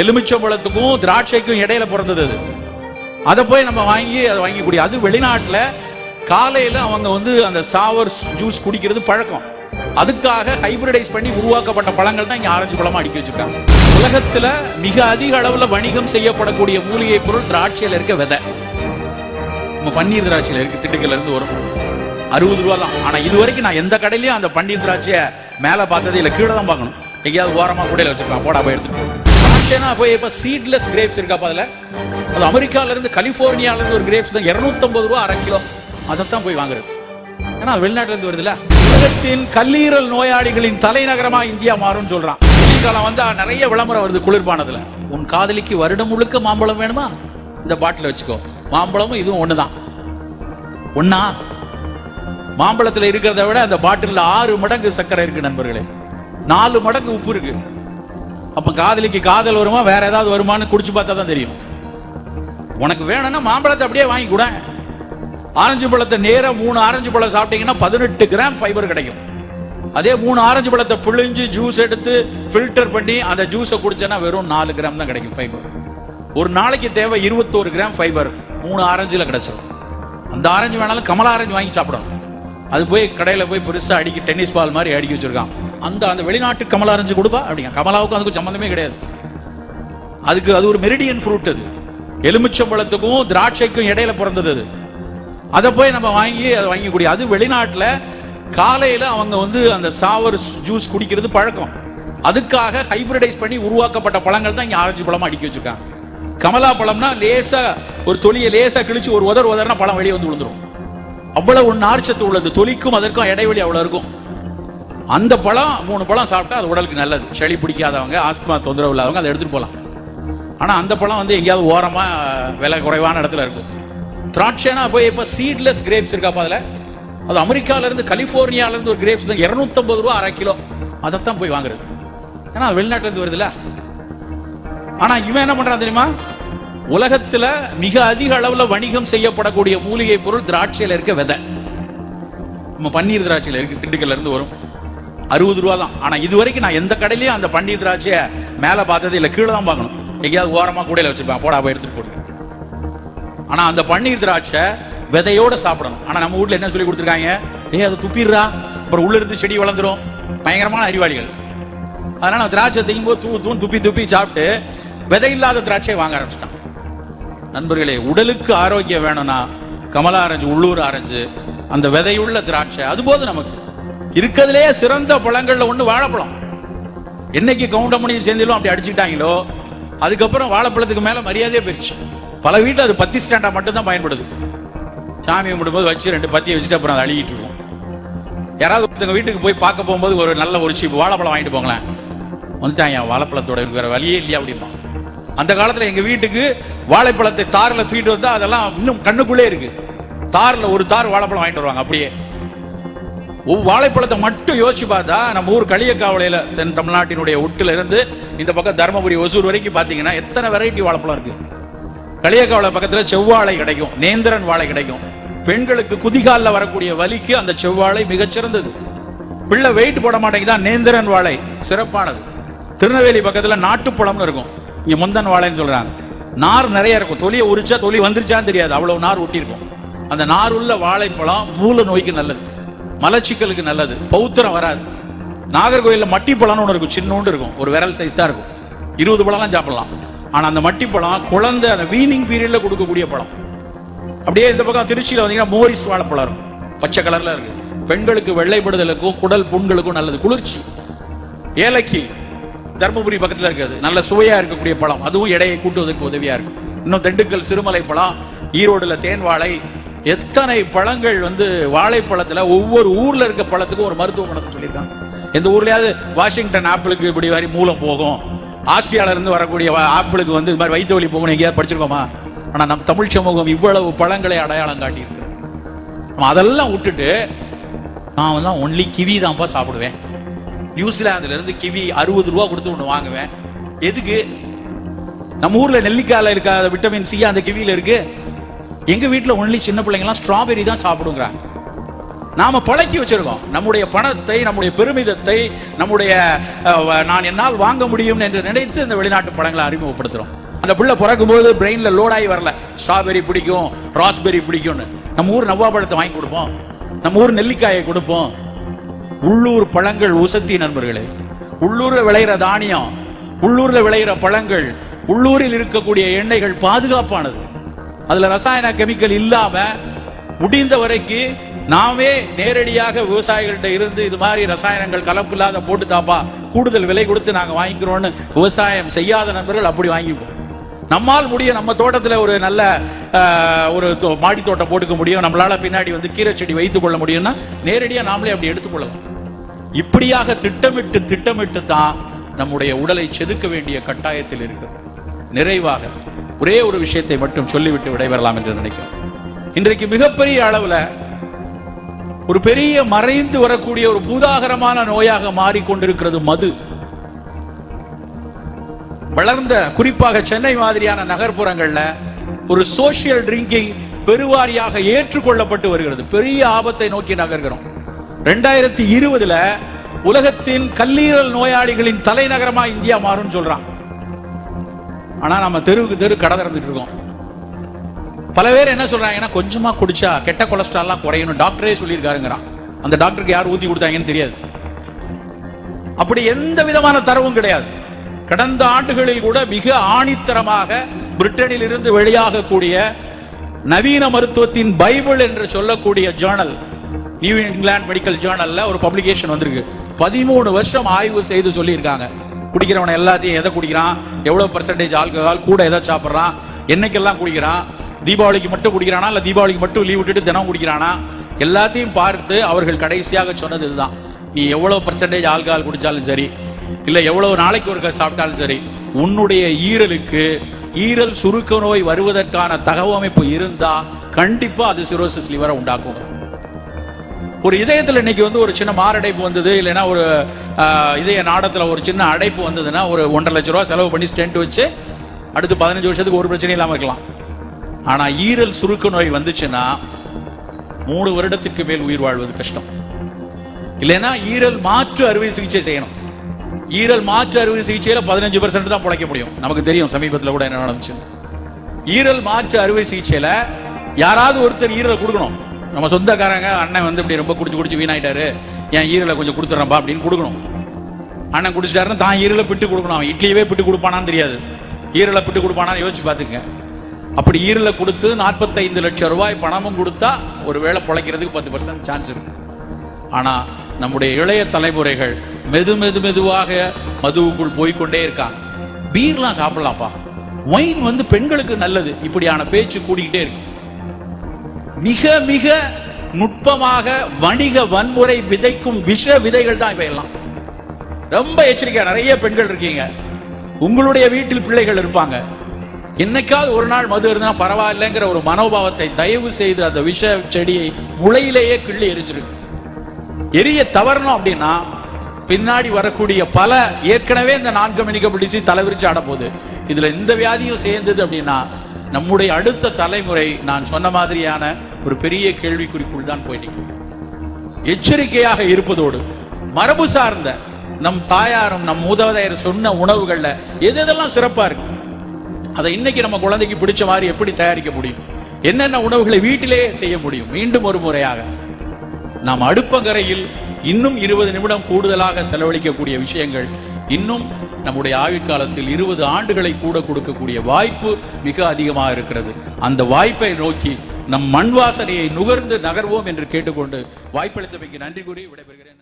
எலுமிச்சம்பழத்துக்கும் திராட்சைக்கும் இடையில பிறந்தது அது. அதை போய் நம்ம வாங்கி அதை வாங்கி குடி அது வெளிநாட்டில் காலையில் அவங்க வந்து அந்த சாவர் ஜூஸ் குடிக்கிறது பழக்கம். அதுக்காக ஹைபிரிடைஸ் பண்ணி உருவாக்கப்பட்ட பழங்கள் தான் இங்கே ஆரஞ்சு பழமாக அடுக்கி வச்சிருக்காங்க. உலகத்தில் மிக அதிக அளவில் வணிகம் செய்யப்படக்கூடிய மூலிகை பொருள் திராட்சையில் இருக்க விதை. நம்ம பன்னீர் திராட்சையில் இருக்கு திண்டுக்கல்ல இருந்து வரும். அறுபது ரூபா தான். ஆனால் இது வரைக்கும் நான் எந்த கடையிலையும் அந்த பன்னீர் திராட்சையை மேலே பார்த்தது இல்லை. கீழே தான் பார்க்கணும். எங்கேயாவது ஓரமாக கூடையில வச்சிருக்கான் போடா போய் எடுத்துட்டு போ. போய் இப்ப சீட்லெஸ் கிரேப்ஸ் இருக்கா அதுல? அது அமெரிக்கால இருந்து கலிபோர்னியால இருந்து ஒரு கிரேப்ஸ் தான். 250 ரூபா அரை கிலோ. அதைத்தான் போய் வாங்குறது. ஏன்னா அது வெளிநாட்டுல இருந்து வருதுல்ல? உலகத்தின் கல்லீரல் நோயாளிகளின் தலைநகரமா இந்தியா மாறும்னு சொல்றான். குளிர்காலம் வந்தா நிறைய விளம்பரம் வருது குளிர்பானதுல. உன் காதலிக்கு வருடம் முழுக்க மாம்பழம் வேணுமா? இந்த பாட்டில் வச்சுக்கோ. மாம்பழமும் இதுவும் ஒண்ணுதான். ஒன்னா மாம்பழத்துல இருக்கிறத விட அந்த பாட்டில ஆறு மடங்கு சர்க்கரை இருக்கு நண்பர்களே. நாலு மடங்கு உப்பு இருக்கு. அப்ப காதலிக்கு காதல் வருமா? வேற ஏதாவது வருமான்னு குடிச்சு பார்த்தா தான் தெரியும். உனக்கு வேணும்னா மாம்பழத்தை அப்படியே வாங்கி கூட. ஆரஞ்சு பழத்தை நேரம் மூணு ஆரஞ்சு பழம் சாப்பிட்டீங்கன்னா பதினெட்டு கிராம் ஃபைபர் கிடைக்கும். அதே மூணு ஆரஞ்சு பழத்தை புழிஞ்சு ஜூஸ் எடுத்து ஃபில்டர் பண்ணி அந்த ஜூஸை குடிச்சேன்னா வெறும் நாலு கிராம் தான் கிடைக்கும் ஃபைபர் ஒரு நாளைக்கு தேவை இருபத்தோரு கிராம் ஃபைபர் மூணு ஆரஞ்சில் கிடைச்சிடும் அந்த ஆரஞ்சு வேணாலும் கமலா ஆரஞ்சு வாங்கி சாப்பிடணும். அது போய் கடையில் போய் பெருசாக அடிக்கி டென்னிஸ் பால் மாதிரி அடிக்கி வச்சிருக்கான். அந்த அந்த வெளிநாட்டு கமலா அரைஞ்சு கொடுப்பா? அப்படிங்க. கமலாவுக்கும் அதுக்கும் சம்பந்தமே கிடையாது. அதுக்கு அது ஒரு மெரிடியன் ஃப்ரூட் அது. எலுமிச்சம்பழத்துக்கும் திராட்சைக்கும் இடையில பிறந்தது அது. அதை போய் நம்ம வாங்கி அதை வாங்கக்கூடிய அது வெளிநாட்டில் காலையில் அவங்க வந்து அந்த சாவர் ஜூஸ் குடிக்கிறது பழக்கம். அதுக்காக ஹைபிரிடைஸ் பண்ணி உருவாக்கப்பட்ட பழங்கள் தான் இங்கே ஆரஞ்சு பழமாக அடுக்கி வச்சிருக்காங்க. கமலா பழம்னா லேசா ஒரு தொலியை லேசா கிழிச்சு ஒரு உதர் உதர்னா பழம் வெளியே வந்து விழுந்துரும். அவ்வளவு நார்ச்சத்து உள்ளது. தொலிக்கும் அதற்கும் இடைவெளி அவ்வளோ இருக்கும். அந்த பழம் மூணு பழம் சாப்பிட்டா அது உடலுக்கு நல்லது. சளி பிடிக்காதவங்க ஆஸ்துமா தொந்தரவு இல்லாதவங்க அதை எடுத்துட்டு போகலாம் ஆனா அந்த பழம் வந்து எங்கேயாவது ஓரமா விலை குறைவான இடத்துல இருக்கும். திராட்சைனா போய் இப்ப சீட்லெஸ் கிரேப்ஸ் இருக்காப்பா அதுல? அது அமெரிக்கால இருந்து கலிபோர்னியால இருந்து ஒரு கிரேப்ஸ் தான். 250 ரூபா அரை கிலோ. அதைத்தான் போய் வாங்குறது. ஏன்னா அது வெளிநாட்டுல இருந்து வருதுல்ல? ஆனா இவன் என்ன பண்றான் தெரியுமா? உலகத்துல மிக அதிக அளவுல வணிகம் செய்யப்படக்கூடிய மூலிகை பொருள் திராட்சையில இருக்க விதை. நம்ம பன்னீர் திராட்சையில இருக்கு திண்டுக்கல்ல இருந்து வரும். அறுபது ரூபா தான். ஆனா இது வரைக்கும் நான் எந்த கடையிலயும் அந்த பன்னீர் திராட்சைய மேல பார்த்தது இல்ல. கீழே தான் பார்க்கணும் எங்கேயாவது ஓரமா கூடையில வச்சிருப்பேன் போடா போய் எடுத்துட்டு போட்டு ஆனா அந்த பன்னீர் திராட்சை விதையோட சாப்பிடணும். ஆனா நம்ம வீட்டுல என்ன சொல்லி கொடுத்துருக்காங்க? ஏய் அதை துப்பிடுறா. அப்புறம் உள்ள இருந்து செடி வளர்ந்துரும். பயங்கரமான அறிவாளிகள். அதனால திராட்சை தைக்கும் போது தூ தூண் துப்பி துப்பி சாப்பிட்டு விதை இல்லாத திராட்சையை வாங்க ஆரம்பிச்சிட்டான். நண்பர்களே உடலுக்கு ஆரோக்கியம் வேணும்னா கமலா ஆரஞ்சு உள்ளூர் ஆரஞ்சு அந்த விதையுள்ள திராட்சை அது போது நமக்கு. இருக்கிறதுலே சிறந்த பழங்கள்ல ஒண்ணு வாழைப்பழம். என்னைக்கு கவுண்டமணியும் சேர்ந்திலும் அப்படி அடிச்சுட்டாங்களோ அதுக்கப்புறம் வாழைப்பழத்துக்கு மேல மரியாதையே போயிடுச்சு பல வீட்டில் அது பத்தி ஸ்டாண்டா மட்டும்தான் பயன்படுது. சாமி கும்பிடும்போது வச்சு ரெண்டு பத்தியை வச்சுட்டு அப்புறம் அதை அழுகிட்டு இருக்கும். யாராவது ஒருத்தங்க வீட்டுக்கு போய் பார்க்க போகும்போது ஒரு நல்ல ஒரு சீப்பு வாழைப்பழம் வாங்கிட்டு போங்களேன். வந்துட்டாங்க வாழைப்பழத்தோட இருக்கிற வேற வழியே இல்லையா அப்படிமா அந்த காலத்துல எங்க வீட்டுக்கு வாழைப்பழத்தை தாரில் தூக்கிட்டு வந்தா அதெல்லாம் இன்னும் கண்ணுக்குள்ளே இருக்கு. தாரில் ஒரு தார் வாழைப்பழம் வாங்கிட்டு வருவாங்க அப்படியே. வாழைப்பழத்தை மட்டும் யோசிச்சு பார்த்தா நம்ம ஊர் களியக்காவளையில தென் தமிழ்நாட்டினுடைய உட்டுல இருந்து இந்த பக்கம் தருமபுரி ஒசூர் வரைக்கும் பாத்தீங்கன்னா எத்தனை வெரைட்டி வாழைப்பழம் இருக்கு? களியக்காவளை பக்கத்துல செவ்வாழை கிடைக்கும் நேந்திரன் வாழை கிடைக்கும். பெண்களுக்கு குதிகாலில் வரக்கூடிய வலிக்கு அந்த செவ்வாழை மிகச்சிறந்தது. பிள்ளை வெயிட் போட மாட்டேங்குதா? நேந்திரன் வாழை சிறப்பானது. திருநெல்வேலி பக்கத்துல நாட்டுப்பழம்னு இருக்கும். இங்க முந்தன் வாழைன்னு சொல்றாங்க. நார் நிறைய இருக்கும். தொலியை உரிச்சா தொலி வந்துருச்சான்னு தெரியாது. அவ்வளவு நார் ஒட்டி இருக்கும் அந்த நார் உள்ள வாழைப்பழம் மூல நோய்க்கு நல்லது. மலச்சிக்கலுக்கு நல்லது. பௌத்திரம் வராது. நாகர்கோயில்ல மட்டி பழம்னு ஒன்று இருக்கும். சின்னோண்டு இருக்கும். ஒரு விரல் சைஸ் தான் இருக்கும். இருபது பழம்லாம் சாப்பிடலாம். ஆனால் அந்த மட்டி பழம் குழந்தை அந்த வீனிங் பீரியடில் கொடுக்கக்கூடிய பழம். அப்படியே இந்த பக்கம் திருச்சியில வந்தீங்கன்னா மோரிஸ் வாழைப்பழம் இருக்கும். பச்சை கலர்ல இருக்கு. பெண்களுக்கு வெள்ளைப்படுதலுக்கும் குடல் புண்களுக்கும் நல்லது. குளிர்ச்சி. ஏலக்கி. தர்மபுரி பக்கத்தில் இருக்குது. நல்ல சுவையாக இருக்கக்கூடிய பழம். அதுவும் எடையை கூட்டுவதற்கு உதவியாக இருக்கும். இன்னும் திண்டுக்கல் சிறுமலை பழம் ஈரோடுல தேன் வாழை எத்தனை பழங்கள் வந்து வாழைப்பழத்துல ஒவ்வொரு ஊர்ல இருக்க பழத்துக்கும் ஒரு மருத்துவ குணத்தை சொல்லியிருக்காங்க. எந்த ஊர்லயாவது வாஷிங்டன் ஆப்பிளுக்கு இப்படி மாதிரி மூலம் போகும். ஆஸ்திரியால இருந்து வரக்கூடிய ஆப்பிளுக்கு வந்து இது மாதிரி வயிற்று வலி போகணும் எங்கேயாவது படிச்சிருக்கோமா? ஆனா நம் தமிழ் சமூகம் இவ்வளவு பழங்களை அடையாளம் காட்டியிருக்கு. நம்ம அதெல்லாம் விட்டுட்டு நான் வந்து ஒன்லி கிவி தான்ப்பா சாப்பிடுவேன். நியூசிலாந்துல இருந்து கிவி அறுபது ரூபா கொடுத்து ஒன்று வாங்குவேன். எதுக்கு? நம்ம ஊர்ல நெல்லிக்காயில இருக்காத விட்டமின் சி அந்த கிவியில இருக்கு. எங்க வீட்டில் ஒன்லி சின்ன பிள்ளைங்கலாம் ஸ்ட்ராபெரி தான் சாப்பிடுங்கிறாங்க. நாம பழக்கி வச்சிருக்கோம். நம்முடைய பணத்தை நம்முடைய பெருமிதத்தை நம்முடைய நான் என்னால் வாங்க முடியும் என்று நினைத்து இந்த வெளிநாட்டு பழங்களை அறிமுகப்படுத்துறோம். அந்த பிள்ளை பிறக்கும் போது பிரெயின்ல லோடாகி வரல. ஸ்ட்ராபெரி பிடிக்கும் ராஸ்பெரி பிடிக்கும்னு. நம்ம ஊர் நவ்வாப்பழத்தை வாங்கி கொடுப்போம். நம்ம ஊர் நெல்லிக்காயை கொடுப்போம். உள்ளூர் பழங்கள் உசத்தி நண்பர்களே. உள்ளூர்ல விளையிற தானியம் உள்ளூர்ல விளையிற பழங்கள் உள்ளூரில் இருக்கக்கூடிய எண்ணெய்கள் பாதுகாப்பானது. அதுல ரசாயன கெமிக்கல் இல்லாம முடிந்த வரைக்கும் நாமே நேரடியாக விவசாயிகள்கிட்ட இருந்து இது மாதிரி ரசாயனங்கள் கலப்பு இல்லாத போட்டு தாப்பா கூடுதல் விலை கொடுத்து நாங்க வாங்கிக்கிறோம்னு விவசாயம் செய்யாத நண்பர்கள் அப்படி வாங்கிப்போம் நம்மால் முடிய நம்ம தோட்டத்துல ஒரு நல்ல ஒரு தோ- மாடி தோட்டம் போட்டுக்க முடியும் நம்மளால பின்னாடி வந்து கீரை செடி வைத்துக் கொள்ள முடியும்னா நேரடியா நாமளே அப்படி எடுத்துக்கொள்ளலாம் இப்படியாக திட்டமிட்டு திட்டமிட்டு தான் நம்முடைய உடலை செதுக்க வேண்டிய கட்டாயத்தில் இருக்கிறது. நிறைவாக. ஒரே ஒரு விஷயத்தை மட்டும் சொல்லிவிட்டு விடைபெறலாம் என்று நினைக்கிறேன். இன்றைக்கு மிகப்பெரிய அளவுல ஒரு பெரிய மறைந்து வரக்கூடிய ஒரு பூதாகரமான நோயாக மாறிக்கொண்டிருக்கிறது மது. வளர்ந்த குறிப்பாக சென்னை மாதிரியான நகர்ப்புறங்கள்ல ஒரு சோசியல் ட்ரிங்கிங் பெருவாரியாக ஏற்றுக்கொள்ளப்பட்டு வருகிறது. பெரிய ஆபத்தை நோக்கி நகர்கிறோம். ரெண்டாயிரத்தி இருபதுல உலகத்தின் கல்லீரல் நோயாளிகளின் தலைநகரமா இந்தியா மாறும்னு சொல்றான். ஆனா நம்ம தெருவுக்கு தெரு கடை திறந்துட்டு இருக்கோம். பல பேர் என்ன சொல்றாங்கன்னா கொஞ்சமா குடிச்சா கெட்ட கொலஸ்ட்ரால்லாம் குறையணும் டாக்டரே சொல்லியிருக்காருங்கிறான். அந்த டாக்டருக்கு யார் ஊத்தி கொடுத்தாங்கன்னு தெரியாது. அப்படி எந்த விதமான தரவும் கிடையாது. கடந்த ஆண்டுகளில் கூட மிக ஆணித்தரமாக பிரிட்டனில் இருந்து வெளியாகக்கூடிய நவீன மருத்துவத்தின் பைபிள் என்று சொல்லக்கூடிய ஜேர்னல் நியூ இங்கிலாந்து மெடிக்கல் ஜேர்னல்ல ஒரு பப்ளிகேஷன் வந்திருக்கு. பதிமூணு வருஷம் ஆய்வு செய்து சொல்லியிருக்காங்க. குடிக்கிறவனை எல்லாத்தையும் எதை குடிக்கிறான்? எவ்வளவு பர்சன்டேஜ் ஆல்கஹால் கூட எதை சாப்பிட்றான்? என்னைக்கெல்லாம் குடிக்கிறான்? தீபாவளிக்கு மட்டும் குடிக்கிறானா? இல்ல தீபாவளிக்கு மட்டும் லீவ் விட்டுட்டு தினம் குடிக்கிறானா? எல்லாத்தையும் பார்த்து அவர்கள் கடைசியாக சொன்னது இதுதான். நீ எவ்வளவு பர்சன்டேஜ் ஆல்கஹால் குடிச்சாலும் சரி இல்ல எவ்வளவு நாளைக்கு ஒருக்க சாப்பிட்டாலும் சரி உன்னுடைய ஈரலுக்கு ஈரல் சுருக்க நோய் வருவதற்கான தகவமைப்பு இருந்தா கண்டிப்பா அது சிரோசிஸ் லிவரை உண்டாக்கும். ஒரு இதயத்தில் இன்னைக்கு வந்து ஒரு சின்ன மாரடைப்பு வந்தது இல்லைன்னா ஒரு இதய நாடத்தில் ஒரு சின்ன அடைப்பு வந்ததுன்னா ஒரு ஒன்றரை லட்ச ரூபா செலவு பண்ணி ஸ்டென்ட் வச்சு அடுத்து பதினஞ்சு வருஷத்துக்கு ஒரு பிரச்சனையும் இல்லாமல் இருக்கலாம். ஆனால் ஈரல் சுருக்க நோய் வந்துச்சுன்னா மூணு வருடத்துக்கு மேல் உயிர் வாழ்வது கஷ்டம். இல்லைன்னா ஈரல் மாற்று அறுவை சிகிச்சை செய்யணும். ஈரல் மாற்று அறுவை சிகிச்சையில பதினஞ்சு பர்சன்ட் தான் பிழைக்க முடியும். நமக்கு தெரியும் சமீபத்தில் கூட என்ன நடந்துச்சு. ஈரல் மாற்று அறுவை சிகிச்சையில யாராவது ஒருத்தர் ஈரலை கொடுக்கணும். நம்ம சொந்தக்காரங்க அண்ணன் வந்து இப்படி ரொம்ப குடிச்சு குடிச்சு வீணாயிட்டாரு. என் ஈரலை கொஞ்சம் கொடுத்துட்றப்பா அப்படின்னு கொடுக்கணும். அண்ணன் குடிச்சிட்டாருன்னு தான் ஈரலை பிட்டு கொடுக்கணும். அவன் இட்லியவே பிட்டு கொடுப்பானான்னு தெரியாது. ஈரலை பிட்டு கொடுப்பானான்னு யோசிச்சு பார்த்துங்க அப்படி ஈரலை கொடுத்து 45 லட்சம் ரூபாய் பணமும் கொடுத்தா ஒரு வேலை பிழைக்கிறதுக்கு பத்து பர்சன்ட் சான்ஸ் இருக்கு. ஆனால் நம்முடைய இளைய தலைமுறைகள் மெது மெது மெதுவாக மதுவுக்குள் போய்க்கொண்டே இருக்காங்க. பீர்லாம் சாப்பிடலாம்ப்பா. ஒயின் வந்து பெண்களுக்கு நல்லது. இப்படியான பேச்சு கூடிக்கிட்டே இருக்கு. மிக மிக நுட்பமாக வணிக வன்முறை விதைக்கும் விஷ விதைகள் தான் இவையெல்லாம். ரொம்ப எச்சரிக்கை நிறைய பெண்கள் இருக்கீங்க. உங்களுடைய வீட்டில் பிள்ளைகள் இருப்பாங்க. என்னைக்காவது ஒரு நாள் மது இருந்தா பரவாயில்லைங்கிற ஒரு மனோபாவத்தை தயவு செய்து அந்த விஷ செடியை முளையிலேயே கிள்ளி எரிஞ்சிருக்கு எரிய தவறணும் அப்படின்னா பின்னாடி வரக்கூடிய பல ஏற்கனவே இந்த நான் கம்யூனிகபிள் டிசீஸ் தலைவிரிச்சு ஆட போகுது இதுல இந்த வியாதியும் சேர்ந்தது அப்படின்னா நம்முடைய அடுத்த தலைமுறை நான் சொன்ன மாதிரியான ஒரு பெரிய கேள்விக்குறிக்குள் தான் போய் நிற்கும். எச்சரிக்கையாக இருப்பதோடு மரபு சார்ந்த நம் தாயாரும் நம் மூதாதையர் சொன்ன உணவுகள்ல எது எதெல்லாம் சிறப்பா இருக்கு? அதை இன்னைக்கு நம்ம குழந்தைக்கு பிடிச்ச மாதிரி எப்படி தயாரிக்க முடியும்? என்னென்ன உணவுகளை வீட்டிலேயே செய்ய முடியும்? மீண்டும் ஒரு முறையாக நாம் அடுப்பங்கரையில் இன்னும் இருபது நிமிடம் கூடுதலாக செலவழிக்கக்கூடிய விஷயங்கள் இன்னும் நம்முடைய ஆயுட்காலத்தில் இருபது ஆண்டுகளை கூட கொடுக்கக்கூடிய வாய்ப்பு மிக அதிகமாக இருக்கிறது. அந்த வாய்ப்பை நோக்கி நம் மண் வாசனையை நுகர்ந்து நகர்வோம் என்று கேட்டுக்கொண்டு வாய்ப்பளித்தமைக்கு நன்றி கூறி விடைபெறுகிறேன்.